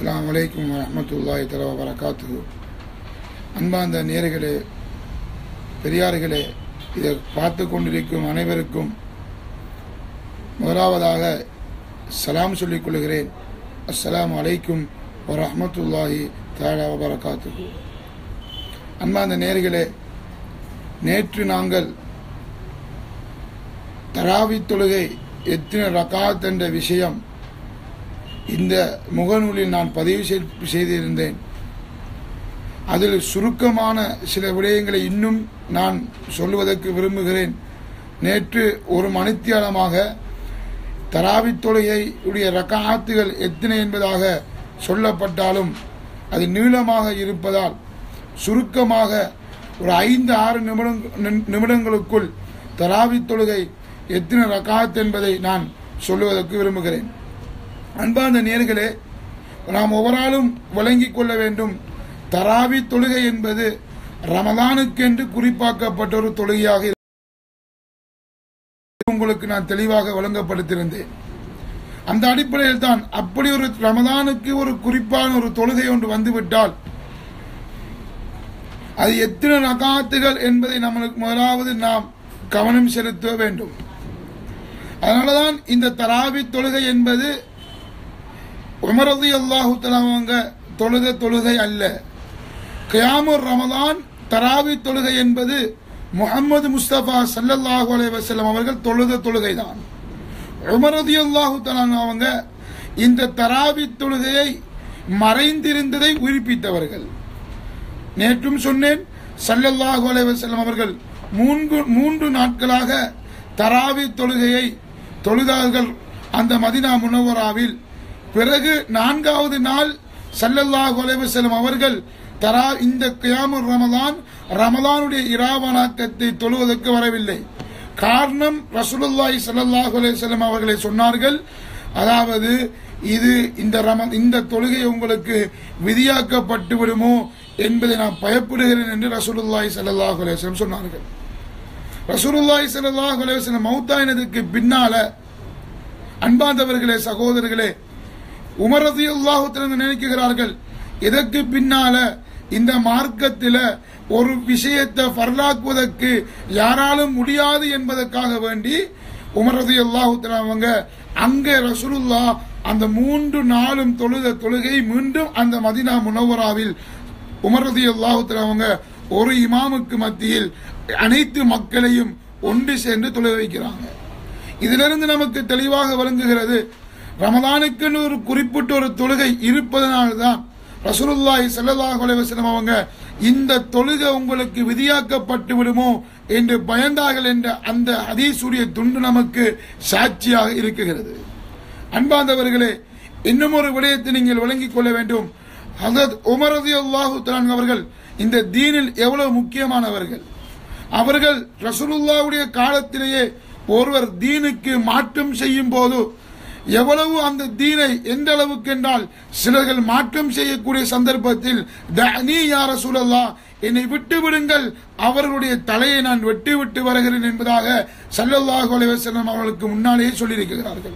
அஸ்லாம் வலைக்கம் வரஹ்மத்துல்லாஹி தஆலா வரகாத்து அன்பார்ந்த நேர்களே பெரியார்களே இதை பார்த்து கொண்டிருக்கும் அனைவருக்கும் முதலாவதாக சலாம் சொல்லிக் கொள்கிறேன். அஸ்லாம் அலைக்கும் வரமத்துல்லாஹி தஆலா வரகாத்து அன்பார்ந்த நேர்களே நேற்று நாங்கள் தராவி தொழுகை எத்தனை ரகாத் என்ற விஷயம் இந்த முகநூலில் நான் பதிவு செய்திருந்தேன். அதில் சுருக்கமான சில விடயங்களை இன்னும் நான் சொல்லுவதற்கு விரும்புகிறேன். நேற்று ஒரு மணித்தியாலமாக தராவி தொழுகையுடைய உடைய ரகாத்துகள் எத்தனை என்பதாக சொல்லப்பட்டாலும் அது நீளமாக இருப்பதால் சுருக்கமாக ஒரு ஐந்து ஆறு நிமிடங்களுக்குள் தராவி தொழுகை எத்தனை ரகாத் என்பதை நான் சொல்லுவதற்கு விரும்புகிறேன். அன்பார்ந்த நேர்களே நாம் ஒவ்வொருளும் விளங்கிக் கொள்ள வேண்டும். தராவி தொழுகை என்பது ரமதானுக்கென்று குறிப்பாக்கப்பட்ட ஒரு தொழுகையாக உங்களுக்கு நான் தெளிவாக வழங்கப்படுத்தியிருந்தேன் அந்த அடிப்படையில் தான் அப்படி ஒரு ரமதானுக்கு ஒரு குறிப்பான ஒரு தொழுகை ஒன்று வந்துவிட்டால் அது எத்தனை ரகாத்துகள் என்பதை நம்மளுக்கு முதலாவது நாம் கவனம் செலுத்த வேண்டும். அதனாலதான் இந்த தராவி தொழுகை என்பது உமரது அல்லாஹு அவங்க தொழுத தொழுகை அல்ல. கியாமுர் ரமதான் தராவி தொழுகை என்பது முகமது முஸ்தபா சல்லல்லாஹு அலைஹி வஸல்லம் அவர்கள் தொழுத தொழுகை தான் உமரது அல்லாஹு அவங்க இந்த தராவி தொழுகையை மறைந்திருந்ததை உயிர்ப்பித்தவர்கள். நேற்றும் சொன்னேன் சல்லல்லாஹு அலைஹி வஸல்லம் அவர்கள் மூன்று மூன்று நாட்களாக தராவி தொழுகையை தொழுதார்கள். அந்த மதினா முனவராவில் பிறகு நான்காவது நாள் சல்லல்லாஹு செல்லும் அவர்கள் தரா இந்த கியாமுர் ரமதான் ரமதானுடைய இராவணாக்கத்தை தொழுவதற்கு வரவில்லை. காரணம் ரசூலுல்லாய் ஸல்லல்லாஹு செல்லும் அவர்களை சொன்னார்கள். அதாவது இது இந்த ரம இந்த தொழுகை உங்களுக்கு விதியாக்கப்பட்டு விடுமோ என்பதை நான் பயப்படுகிறேன் என்று ரசூலுல்லாய் ஸல்லல்லாஹு அலைஹி சொன்னார்கள். ரசூலுல்லாய் ஸல்லல்லாஹு அலைஹி மௌத்தாயினதுக்கு பின்னால அன்பாந்தவர்களே சகோதரர்களே உமரது ரலியல்லாஹு நினைக்கிறார்கள். இதற்கு பின்னால இந்த மார்க்கத்தில ஒரு விஷயத்தை ஃபர்லாக்குவதற்கு யாராலும் முடியாது என்பதற்காக வேண்டி உமரது ரலியல்லாஹு அவங்க அங்கே ரசூலுல்லா அந்த மூன்று நாளும் தொழுத தொழுகை மீண்டும் அந்த மதினா முனவராவில் உமரது ரலியல்லாஹு அவங்க ஒரு இமாமுக்கு மத்தியில் அனைத்து மக்களையும் ஒன்று சேர்ந்து தொழுக வைக்கிறாங்க. இதிலிருந்து நமக்கு தெளிவாக விளங்குகிறது ரமதானுக்குன்னு ஒரு குறிப்பிட்ட ஒரு தொழுகை இருப்பதனால்தான் ரசூலுல்லாஹி ஸல்லல்லாஹு அலைஹி அவங்க இந்த தொழுகை உங்களுக்கு விதியாக்கப்பட்டு விடுமோ என்று பயந்தார்கள் என்ற அந்த ஹதீசுடைய துண்டு நமக்கு சாட்சியாக இருக்குகிறது. அன்பாந்தவர்களே இன்னும் ஒரு விடயத்தை நீங்கள் விளங்கிக் கொள்ள வேண்டும். ஹதரத் உமரதி அல்லாஹு அவர்கள் இந்த தீனில் எவ்வளவு முக்கியமானவர்கள். அவர்கள் ரசூலுல்லாவுடைய காலத்திலேயே ஒருவர் தீனுக்கு மாற்றம் செய்யும் போது எவ்வளவு அந்த தீனை எந்த அளவுக்கு என்றால் சிலர்கள் மாற்றம் செய்யக்கூடிய சந்தர்ப்பத்தில் தனி யார சூழல்லா என்னை விட்டு விடுங்கள். அவர்களுடைய தலையை நான் வெட்டி விட்டு வருகிறேன் என்பதாக சல்லல்லாஹு அலைவசனம் அவர்களுக்கு முன்னாலேயே சொல்லியிருக்கிறார்கள்.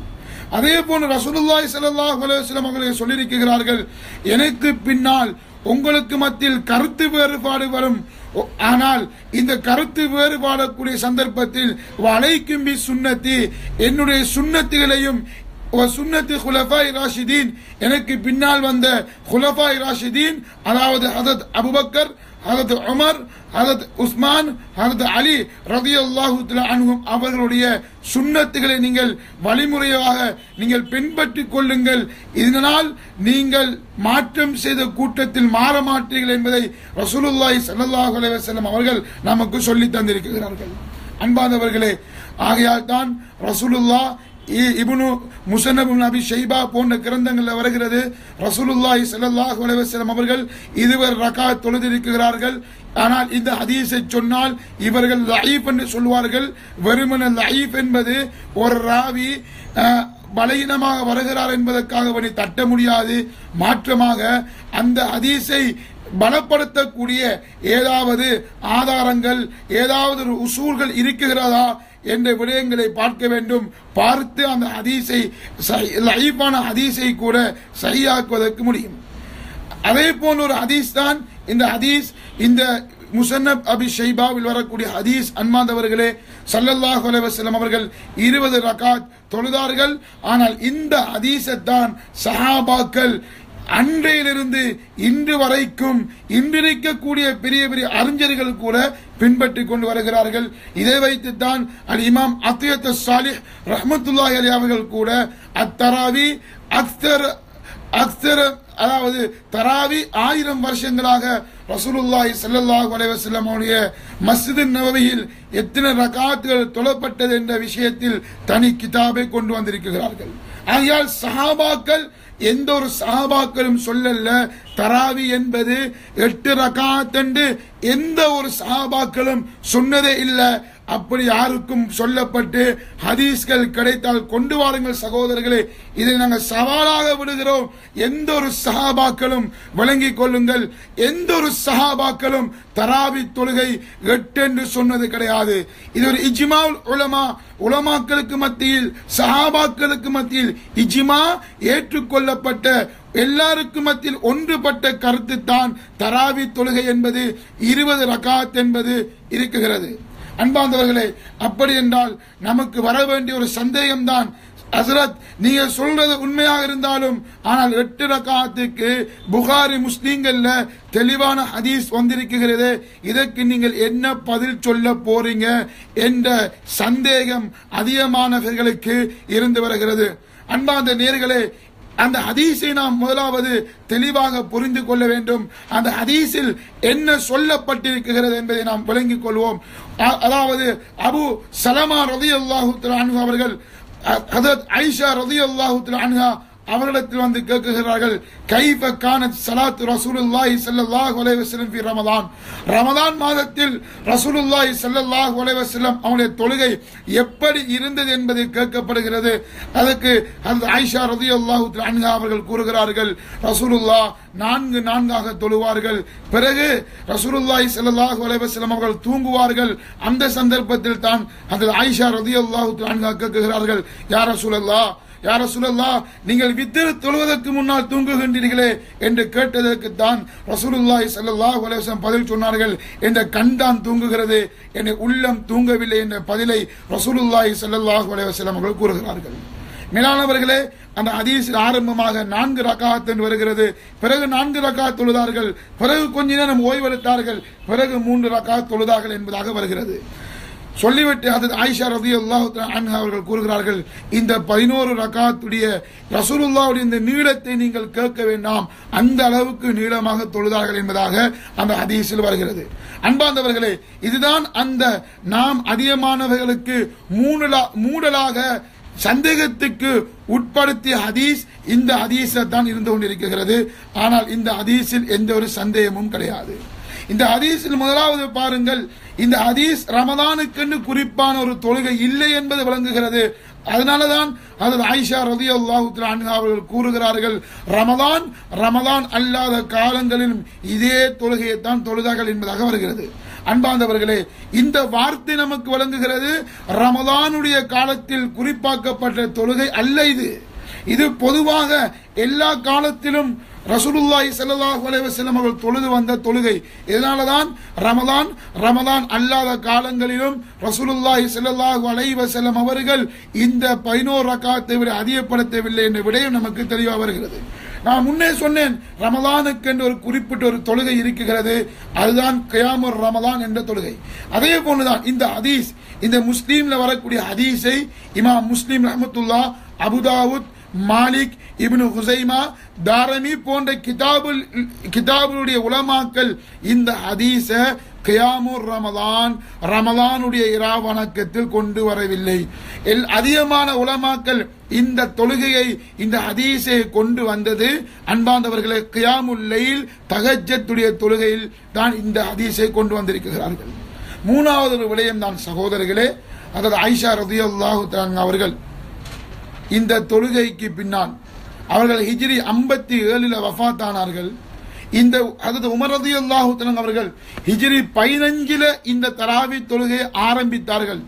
அதே போன்று ரசூலுல்லாய் சல்லாஹ் அலைஹி அவர்களை சொல்லியிருக்கிறார்கள் எனக்கு பின்னால் உங்களுக்கு மத்தியில் கருத்து வேறுபாடு வரும். ஒ- ஆனால் இந்த கருத்து வேறுபாடக்கூடிய சந்தர்ப்பத்தில் வலைக்கும் சுண்ணத்தி என்னுடைய சுண்ணத்துகளையும் சுன்னத்து குலஃபாய் ராஷிதீன். எனக்கு பின்னால் வந்த குலஃபாய் ராஷிதீன் அதாவது ஹதத் அபுபக்கர் ஹதத் உமர் ஹதத் உஸ்மான் ஹதத் அலி ரதி அல்லாஹு அவர்களுடைய சுண்ணத்துகளை நீங்கள் வழிமுறையாக நீங்கள் பின்பற்றிக் கொள்ளுங்கள். இதனால் நீங்கள் மாற்றம் செய்த கூட்டத்தில் மாற மாட்டீர்கள் என்பதை ரசூலுல்லாய் ஸல்லல்லாஹு அலைஹி அவர்கள் நமக்கு சொல்லி தந்திருக்கிறார்கள். அன்பானவர்களே ஆகையால் தான் ரசூலுல்லா இபுனு முசன்னப் இப்னு அபி ஷைபா போன்ற கிரந்தங்களில் வருகிறது. ரசூலுல்லாஹி ஸல்லல்லாஹு அலைஹி வஸல்லம் அவர்கள் இதுவர் ரகா தொழுதிருக்கிறார்கள். ஆனால் இந்த ஹதீஸை சொன்னால் இவர்கள் லயீஃப் என்று சொல்வார்கள் வெறுமன லயீஃப் என்பது ஒரு ராவி பலகீனமாக வருகிறார் என்பதற்காக அவனை தட்ட முடியாது. மாற்றமாக அந்த ஹதீஸை பலப்படுத்தக்கூடிய ஏதாவது ஆதாரங்கள் ஏதாவது ஒரு உசூல்கள் இருக்கிறதா என்ற விடயங்களை பார்க்க வேண்டும். பார்த்து அந்த ஹதீஸை லைஃபான ஹதீஸை கூட சரியாக்குவதற்கு முடியும். அதே போல் ஒரு ஹதீஸ் தான் இந்த ஹதீஸ் இந்த முசன்னப் அபி ஷைபாவில் வரக்கூடிய ஹதீஸ் அன்மாந்தவர்களே சல்லல்லாஹு அலைஹி அவர்கள் இருபது ரகாத் தொழுதார்கள். ஆனால் இந்த ஹதீஸைத்தான் சஹாபாக்கள் அன்றையிலிருந்து இன்று வரைக்கும் இன்றிருக்கக்கூடிய பெரிய பெரிய அறிஞர்கள் கூட பின்பற்றி கொண்டு வருகிறார்கள். இதை வைத்துத்தான் அல் இமாம் அத்தியத் சாலிஹ் ரஹ்மத்துல்லாஹி அலி அவர்கள் கூட அத்தராவி அக்தர் அக்தர் அதாவது தராவி ஆயிரம் வருஷங்களாக ரசூலுல்லாஹி சல்லாஹ் அலைவசல்லம் அவருடைய மஸ்ஜித் நபவியில் எத்தனை ரகாத்துகள் தொழப்பட்டது என்ற விஷயத்தில் தனி கிதாபை கொண்டு வந்திருக்கிறார்கள். ஆகையால் சஹாபாக்கள் எந்த ஒரு சஹாபாக்களும் சொல்லல தராவி என்பது எட்டு ரகாத் என்று எந்த ஒரு சஹாபாக்களும் சொன்னதே இல்லை. அப்படி யாருக்கும் சொல்லப்பட்டு ஹதீஸ்கள் கிடைத்தால் கொண்டு வாருங்கள் சகோதரர்களே. இதை நாங்கள் சவாலாக விடுகிறோம். எந்த ஒரு சஹாபாக்களும் விளங்கிக் கொள்ளுங்கள். எந்த ஒரு சஹாபாக்களும் தராவி தொழுகை எட்டு என்று சொன்னது கிடையாது. இது ஒரு இஜிமா உலமா. உலமாக்களுக்கு மத்தியில் சஹாபாக்களுக்கு மத்தியில் இஜ்மா ஏற்றுக்கொள்ளப்பட்ட எல்லாருக்கும் மத்தியில் ஒன்றுபட்ட கருத்து தான் தராவி தொழுகை என்பது. இருபது ரகாத் என்பது இருக்குகிறது. அன்பாந்தவர்களே அப்படி என்றால் நமக்கு வர வேண்டிய ஒரு சந்தேகம்தான். ஹசரத் நீங்க சொல்றது உண்மையாக இருந்தாலும் ஆனால் எட்டு ரகாத்துக்கு புகாரி முஸ்லீம்கள்ல தெளிவான ஹதீஸ் வந்திருக்கிறது. இதற்கு நீங்கள் என்ன பதில் சொல்ல போறீங்க என்ற சந்தேகம் அதிகமானவர்களுக்கு இருந்து வருகிறது. அன்பாந்த நேர்களே அந்த ஹதீஸை நாம் முதலாவது தெளிவாக புரிந்து கொள்ள வேண்டும். அந்த ஹதீஸில் என்ன சொல்லப்பட்டிருக்கிறது என்பதை நாம் விளங்கிக் கொள்வோம். அதாவது அபு சலமா ரதி அல்லாஹு அவர்கள் ஹதரத் ஐஷா ரதி அல்லாஹு அன்ஹா அவர்களிடத்தில் வந்து கேட்குகிறார்கள் கைப கானத் சலாத் ரசூலுல்லாஹி ஸல்லல்லாஹு அலைஹி வஸல்லம் ஃபி ரமதான்? ரமதான் மாதத்தில் ரசூலுல்லாஹி ஸல்லல்லாஹு அலைஹி வஸல்லம் அவருடைய தொழுகை எப்படி இருந்தது என்பது கேட்கப்படுகிறது. அதற்கு அந்த ஆயிஷா ரலியல்லாஹு தஆலா அன்ஹா அவர்கள் கூறுகிறார்கள் ரசூலுல்லாஹ் நான்கு நான்காக தொழுவார்கள். பிறகு ரசூலுல்லாஹி ஸல்லல்லாஹு அலைஹி வஸல்லம் அவர்கள் தூங்குவார்கள். அந்த சந்தர்ப்பத்தில் தான் அந்த ஆயிஷா ரலியல்லாஹு தஆலா அன்ஹா கேட்கிறார்கள் யார் ரசூலுல்லாஹ் யார சொல்லல்லா நீங்கள் வித்திரு தொழுவதற்கு முன்னால் தூங்குகின்றீர்களே என்று கேட்டதற்கு தான் ரசூலுல்லாஹி ஸல்லல்லாஹு உலகம் பதில் சொன்னார்கள். என்ற கண்டான் தூங்குகிறது. என் உள்ளம் தூங்கவில்லை என்ற பதிலை ரசூலுல்லாய் ஸல்லல்லாஹு உலகம் அவர்கள் கூறுகிறார்கள். மேலானவர்களே அந்த ஹதீஸில் ஆரம்பமாக நான்கு ரகாத் என்று வருகிறது. பிறகு நான்கு ரகாத் தொழுதார்கள். பிறகு கொஞ்ச நேரம் ஓய்வெடுத்தார்கள். பிறகு மூன்று ரகாத் தொழுதார்கள் என்பதாக வருகிறது. சொல்லிவிட்டு அது ஆயிஷா ரதி அல்லாஹு அன்ஹா அவர்கள் கூறுகிறார்கள் இந்த பதினோரு ரகாத்துடைய ரசூலுல்லாவுடைய இந்த நீளத்தை நீங்கள் கேட்க வேண்டாம் அந்த அளவுக்கு நீளமாக தொழுதார்கள் என்பதாக அந்த ஹதீஸில் வருகிறது. அன்பாந்தவர்களே இதுதான் அந்த நாம் அதிகமானவர்களுக்கு மூடலா மூடலாக சந்தேகத்துக்கு உட்படுத்திய ஹதீஸ் இந்த ஹதீஸை தான் இருந்து கொண்டிருக்கிறது. ஆனால் இந்த ஹதீஸில் எந்த ஒரு சந்தேகமும் கிடையாது. இந்த ஹதீஸில் முதலாவது பாருங்கள் இந்த ஹதீஸ் ரமதானுக்கென்று குறிப்பான ஒரு தொழுகை இல்லை என்பது விளங்குகிறது. அதனாலதான் அதில் ஆயிஷா ரதி அல்லாஹு அவர்கள் கூறுகிறார்கள் ரமதான் ரமதான் அல்லாத காலங்களிலும் இதே தொழுகையை தான் தொழுதார்கள் என்பதாக வருகிறது. அன்பாந்தவர்களே இந்த வார்த்தை நமக்கு வழங்குகிறது ரமதானுடைய காலத்தில் குறிப்பாக்கப்பட்ட தொழுகை அல்ல இது. இது பொதுவாக எல்லா காலத்திலும் ரசூலுல்லாஹி ஸல்லல்லாஹு அலைஹி வஸல்லம் அவர்கள் தொழுது வந்த தொழுகை. இதனால தான் ரமதான் ரமதான் அல்லாத காலங்களிலும் ரசூலுல்லாஹி ஸல்லல்லாஹு அலைஹி வஸல்லம் அவர்கள் இந்த 11 ரக்காத்தை விட அதிகப்படுத்தவில்லை என்ற விடயம் நமக்கு தெளிவாக வருகிறது. நான் முன்னே சொன்னேன் ரமலானுக்கு என்று ஒரு குறிப்பிட்ட ஒரு தொழுகை இருக்கிறது. அதுதான் கயாமுர் ரமலான் என்ற தொழுகை. அதே போன்றுதான் இந்த ஹதீஸ் இந்த முஸ்லீம்ல வரக்கூடிய ஹதீஸை இமாம் முஸ்லீம் ரஹமத்துல்லா Abu Dawud Malik Ibn Khuzaima Darimi போன்ற கிதாபுல் கிதாபுடைய உலமாக்கள் இந்த ஹதீஸ கியாமுர் ரமதான் ரமதானுடைய இரா வணக்கத்தில் கொண்டு வரவில்லை. எல் அதிகமான உலமாக்கள் இந்த தொழுகையை இந்த ஹதீஸை கொண்டு வந்தது. அன்பாந்தவர்களை கியாமுல்லையில் தகஜத்துடைய தொழுகையில் தான் இந்த ஹதீஸை கொண்டு வந்திருக்கிறார்கள். மூணாவது ஒரு விடயம் தான் சகோதரர்களே அதாவது ஐஷா ரதியுல்லாஹு அவர்கள் இந்த தொழுகைக்கு பின்னால் அவர்கள் ஹிஜ்ரி ஐம்பத்தி ஏழில் வஃபாத்தானார்கள் இந்த அதாவது உமர் ரதி அவர்கள் ஹிஜ்ரி பதினஞ்சில இந்த தராவி தொழுகையை ஆரம்பித்தார்கள்.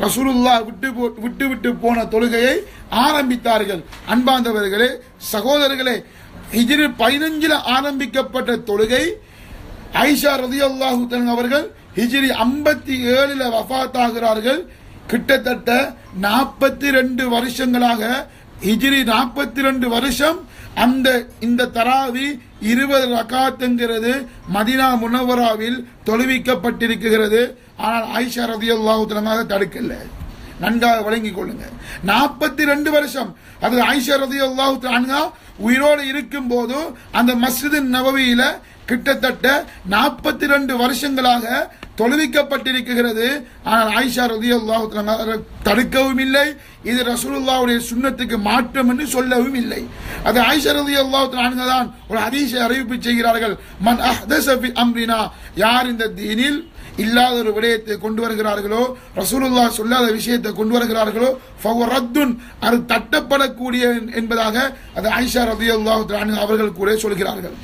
ரசூலுல்லா விட்டு போ- விட்டு விட்டு போன தொழுகையை ஆரம்பித்தார்கள். அன்பாந்தவர்களே சகோதரர்களே ஹிஜ்ரி பதினஞ்சில் ஆரம்பிக்கப்பட்ட தொழுகை ஐஷா ரதியல்லாஹு அவர்கள் ஹிஜ்ரி ஐம்பத்தி ஏழில் வஃத்தாகிறார்கள். கிட்டத்தட்ட நாற்பத்தி ரெண்டு வருஷங்களாக ஹிஜிரி நாற்பத்தி ரெண்டு வருஷம் அந்த இந்த தராவி இருபது ரகாத்துங்கிறது மதினா முனவராவில் தொழுவிக்கப்பட்டிருக்கிறது. ஆனால் ஆயிஷா ரதியல்லாஹு தஆலா தடுக்கல. நன்றாக வழங்கிக் கொள்ளுங்க. நாற்பத்தி ரெண்டு வருஷம். அது ஆயிஷா ரதியல்லாஹு அன்ஹா உயிரோடு இருக்கும் போது அந்த மஸ்ஜிதின் நபவியில கிட்டத்தட்ட நாற்பத்தி ரெண்டு வருஷங்களாக தொழுவிக்கப்பட்டிருக்கிறது. ஆனால் ஆயிஷா ரதியல்லாஹு அன்ஹா தடுக்கவும் இல்லை. இது ரசூலுல்லாவுடைய சுண்ணத்துக்கு மாற்றம் என்று சொல்லவும் இல்லை. அது ஆயிஷா ரதியல்லாஹு அன்ஹா தான் ஒரு அதிசய அறிவிப்பு செய்கிறார்கள். மன் அஹ்தஸ அம்ரினா யார் இந்த தீனில் இல்லாத ஒரு விடயத்தை கொண்டு வருகிறார்களோ ரசூலுல்லா சொல்லாத விஷயத்தை கொண்டு வருகிறார்களோ ஃபவரத்துன் அது தட்டப்படக்கூடிய என்பதாக அது ஆயிஷா ரதியல்லாஹு அன்ஹா அவர்கள் கூட சொல்கிறார்கள்.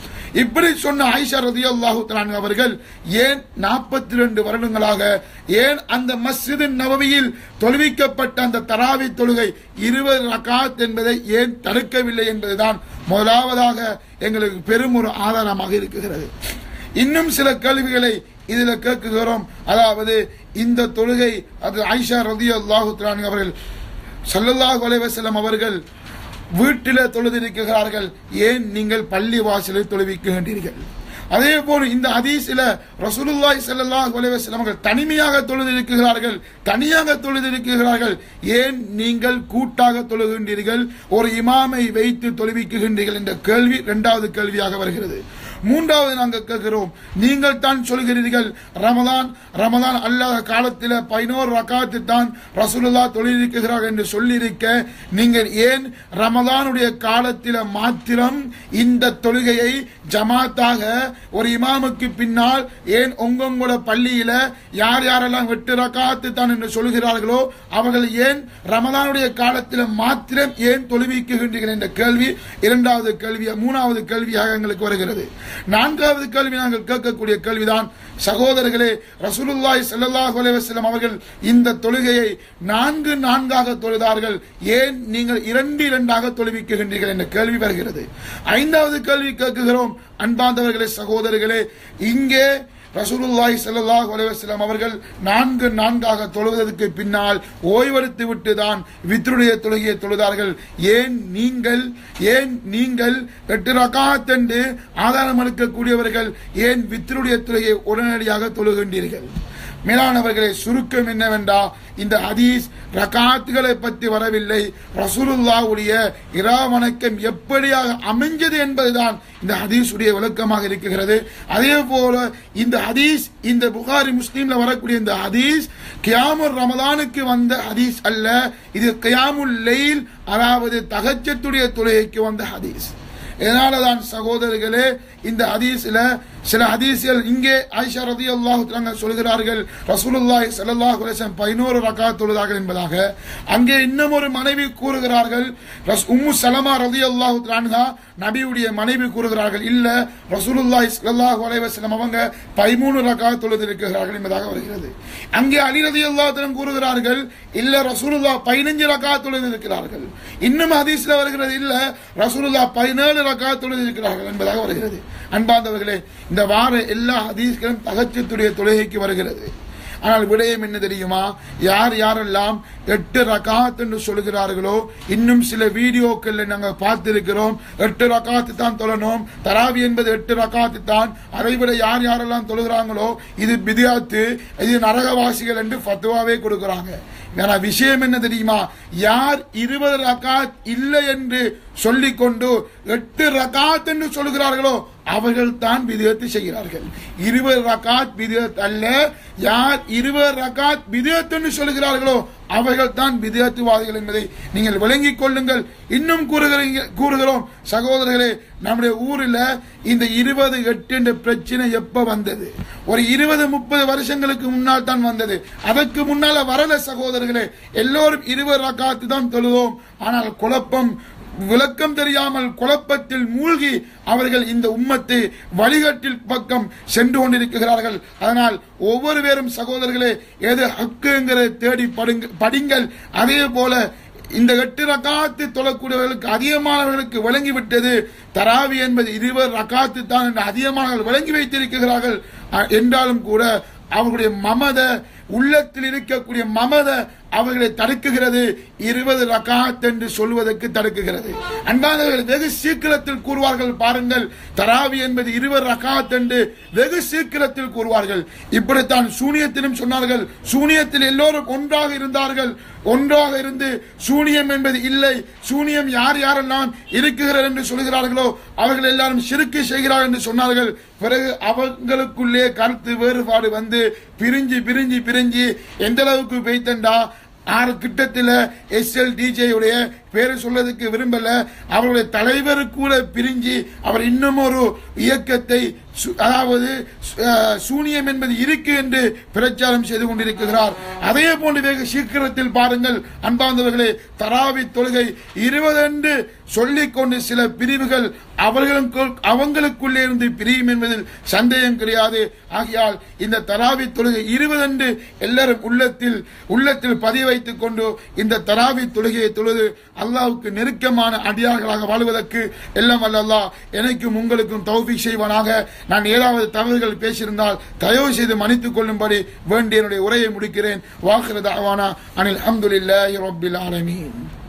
இப்படி சொன்ன ஆயிஷா ரதியல்லாஹு அல்லாஹு அவர்கள் ஏன் நாற்பத்தி ரெண்டு வருடங்களாக ஏன் அந்த மஸ்ஜிது நபவியில் தொழுவிக்கப்பட்ட அந்த தராவி தொழுகை இருபது ரகாத் என்பதை ஏன் தடுக்கவில்லை என்பதுதான் முதலாவதாக எங்களுக்கு பெரும் ஒரு ஆதாரமாக இருக்கிறது இன்னும் சில கேள்விகளை இதுல கேட்குகிறோம். அதாவது இந்த தொழுகை அது ஆயிஷா ரதி அல்லாஹு அவர்கள் சல்லல்லாஹ் அலைவசலம் அவர்கள் வீட்டில் தொழுதிருக்கிறார்கள். ஏன் நீங்கள் பள்ளி வாசலில் தொழுவிக்கின்றீர்கள்? அதே போல் இந்த ஹதீஸில ரசூலுல்லாய் செல்லல்லா அலைஹி அவர்கள் தனிமையாக தொழுதிருக்கிறார்கள் தனியாக தொழுதிருக்கிறார்கள். ஏன் நீங்கள் கூட்டாக தொழுகின்றீர்கள்? ஒரு இமாமை வைத்து தொழுவிக்குகின்றீர்கள் என்ற கேள்வி இரண்டாவது கேள்வியாக வருகிறது. மூன்றாவது நாங்கள் கேட்கிறோம். நீங்கள் தான் சொல்கிறீர்கள் ரமதான் ரமதான் அல்லாத காலத்தில் பதினோரு ரகாத்து தான் ரசூலுல்லா தொழிலிருக்கிறார்கள் என்று சொல்லியிருக்க நீங்கள் ஏன் ரமதானுடைய காலத்தில் மாத்திரம் இந்த தொழுகையை ஜமாத்தாக ஒரு இமாமுக்கு பின்னால் ஏன் உங்கங்களோட பள்ளியில யார் யாரெல்லாம் வெட்டு ரகாத்து தான் என்று சொல்கிறார்களோ அவர்கள் ஏன் ரமதானுடைய காலத்தில் மாத்திரம் ஏன் தொழுவிக்குகின்றீர்கள் என்ற கேள்வி இரண்டாவது கேள்வி மூணாவது கேள்வியாக எங்களுக்கு வருகிறது. நான்காவது கேள்வி நாங்கள் கேட்கக்கூடிய கேள்விதான். சகோதரர்களே ரசூலுல்லாய் செல்லல்லாஹ் அலைஹி அவர்கள் இந்த தொழுகையை நான்கு நான்காக தொழுதார்கள். ஏன் நீங்கள் இரண்டு இரண்டாக தொழுவிக்குகின்றீர்கள் என்ற கேள்வி வருகிறது. ஐந்தாவது கேள்வி கேட்குகிறோம். அன்பாந்தவர்களே சகோதரர்களே இங்கே ரசூலுல்லாய் ஸல்லல்லாஹு அலைஹி அவர்கள் நான்கு நான்காக தொழுவதற்கு பின்னால் ஓய்வெடுத்து விட்டு தான் வித்ருடைய தொழுகையை தொழுதார்கள். ஏன் நீங்கள் ஏன் நீங்கள் எட்டு ரகாத்தென்று ஆதாரம் அளிக்கக்கூடியவர்கள் ஏன் வித்ருடைய தொழுகையை உடனடியாக தொழுகின்றீர்கள்? மேலானவர்களை சுருக்கம் என்னவென்றா இந்த ஹதீஸ் ரகாத்துகளை பற்றி வரவில்லை. ரசூலுல்லாவுடைய இரா வணக்கம் எப்படியாக அமைஞ்சது என்பதுதான் இந்த ஹதீஸுடைய விளக்கமாக இருக்கிறது. அதே போல இந்த ஹதீஸ் இந்த புகாரி முஸ்லீம்ல வரக்கூடிய இந்த ஹதீஸ் கியாமுர் ரமதானுக்கு வந்த ஹதீஸ் அல்ல இது கியாமுல் லெயில் அதாவது தகச்சத்துடைய தொழுகைக்கு வந்த ஹதீஸ். இதனாலதான் சகோதரர்களே இந்த ஹதீஸ்ல சில ஹதீஸ்கள் இங்கே ஆயிஷா ரதி அல்லாஹு சொல்கிறார்கள் ரசூலுல்லாய் செல்லல்லாஹ் அலைஹி வஸல்லம் 11 ரக்காத் தொழுதார்கள் என்பதாக. அங்கே இன்னும் ஒரு மனைவி கூறுகிறார்கள் ரஸ் உம்மு சலமா ரதி அல்லாஹு அன்ஹா நபியுடைய மனைவி கூறுகிறார்கள் இல்ல ரசூலுல்லாய் செல்லல்லாஹ் அலைஹி அவங்க 13 ரக்காத் தொழுதிருக்கிறார்கள் என்பதாக வருகிறது. அங்கே அலி ரதி அல்லாஹு கூறுகிறார்கள் இல்ல ரசூலுல்லாஹ் 15 ரக்காத் தொழுதிருக்கிறார்கள் இன்னும் ஹதீஸ்ல வருகிறது இல்ல ரசூலுல்லாஹ் 17 ரக்காத் தொழுதிருக்கிறார்கள் என்பதாக வருகிறது. அன்பாந்தவர்களே இந்த வார எல்லா ஹதீஸ்களும் தகச்சத்துடைய தொழுகைக்கு வருகிறது. ஆனால் விடயம் என்ன தெரியுமா? யார் யாரெல்லாம் எட்டு ரகாத் என்று சொல்கிறார்களோ இன்னும் சில வீடியோக்கள் நாங்கள் பார்த்திருக்கிறோம். எட்டு ரகாத்து தான் தொழணும். தராவி என்பது எட்டு ரகாத்து தான். அதை விட யார் யாரெல்லாம் தொழுகிறாங்களோ இது பிதியாத்து இது நரகவாசிகள் என்று ஃபத்துவாவே கொடுக்கிறாங்க. ஆனா விஷயம் என்ன தெரியுமா? யார் இருபது ரகாத் இல்லை என்று சொல்லிக்கொண்டு எட்டு ரகாத் என்று சொல்கிறார்களோ அவர்கள் தான் விதத்து செய்கிறார்கள். இருவர் ரகாத் விதத் அல்ல. யார் இருவர் ரகாத் விதத் என்று சொல்கிறார்களோ அவர்கள் தான் விதத்துவாதிகள் என்பதை நீங்கள் விளங்கிக் கொள்ளுங்கள். இன்னும் கூறுகிறீங்க கூறுகிறோம் சகோதரர்களே நம்முடைய ஊரில் இந்த இருபது எட்டு என்ற பிரச்சனை எப்ப வந்தது? ஒரு இருபது முப்பது வருஷங்களுக்கு முன்னால் தான் வந்தது. அதற்கு முன்னால வரல சகோதரர்களே. எல்லோரும் இருவர் ரகாத்து தான் தொழுவோம் ஆனால் குழப்பம் விளக்கம் தெரியாமல் குழப்பத்தில் மூழ்கி அவர்கள் இந்த உம்மத்தை வழிகட்டில் பக்கம் சென்று கொண்டிருக்கிறார்கள். அதனால் ஒவ்வொரு பேரும் சகோதரர்களே எது ஹக்குங்கிறத தேடி படிங்கள். அதே போல இந்த எட்டு ரகாத்து தொழக்கூடியவர்களுக்கு அதிகமானவர்களுக்கு விளங்கிவிட்டது. தராவி என்பது இருவர் ரகாத்து தான் என்று அதிகமானவர்கள் விளங்கி வைத்திருக்கிறார்கள். அ- என்றாலும் கூட அவர்களுடைய மமத உள்ளத்தில் இருக்கக்கூடிய மமத அவர்களை தடுக்குகிறது. இருபது ரகாத் என்று சொல்வதற்கு தடுக்குகிறது. அன்பானவர்கள் வெகு சீக்கிரத்தில் கூறுவார்கள் பாருங்கள். தராவி என்பது இருவர் ரகாத் என்று வெகு சீக்கிரத்தில் கூறுவார்கள். இப்படித்தான் சூனியத்திலும் சொன்னார்கள். சூனியத்தில் எல்லோரும் ஒன்றாக இருந்தார்கள். ஒன்றாக இருந்து சூனியம் என்பது இல்லை. சூனியம் யார் யாரெல்லாம் இருக்குகிறார் என்று சொல்கிறார்களோ அவர்கள் எல்லாரும் சிறுக்கு செய்கிறார்கள் என்று சொன்னார்கள். பிறகு அவங்களுக்குள்ளே கருத்து வேறுபாடு வந்து பிரிஞ்சு பிரிஞ்சு பிரிஞ்சு எந்த அளவுக்கு பெய்தண்டா ஆறு கிட்டத்தில் எஸ்எல் டிஜேயுடைய பேரை சொல்றதுக்கு விரும்பல. அவருடைய தலைவர் கூட பிரிஞ்சு அவர் இன்னும் ஒரு இயக்கத்தை அதாவது சு- சூனியம் என்பது இருக்கு என்று பிரச்சாரம் செய்து கொண்டிருக்கிறார். அதே போன்று வெகு சீக்கிரத்தில் பாருங்கள் அன்பார்ந்தவர்களே தராவி தொழுகை இருபது என்று சொல்லிக் கொண்டு சில பிரிவுகள் அவர்களுக்குள் அவங்களுக்குள்ளே இருந்து பிரியும் என்பதில் சந்தேகம் கிடையாது. ஆகையால் இந்த தராவி தொழுகை இருபது என்று எல்லாரும் உள்ளத்தில் உள்ளத்தில் பதிவு வைத்துக் கொண்டு இந்த தராவி தொழுகையை தொழுது அல்லாவுக்கு நெருக்கமான அடியார்களாக வாழ்வதற்கு எல்லாம் வல்ல எனக்கும் உங்களுக்கும் தௌஃபீக் செய்வானாக. நான் ஏதாவது தகவல்கள் பேசியிருந்தால் தயவு செய்து மன்னித்துக் கொள்ளும்படி வேண்டிய என்னுடைய உரையை முடிக்கிறேன். வாக்குறது அவானா அனில் அஹமதுல்லாஹி ரபில் ஆலமீன்.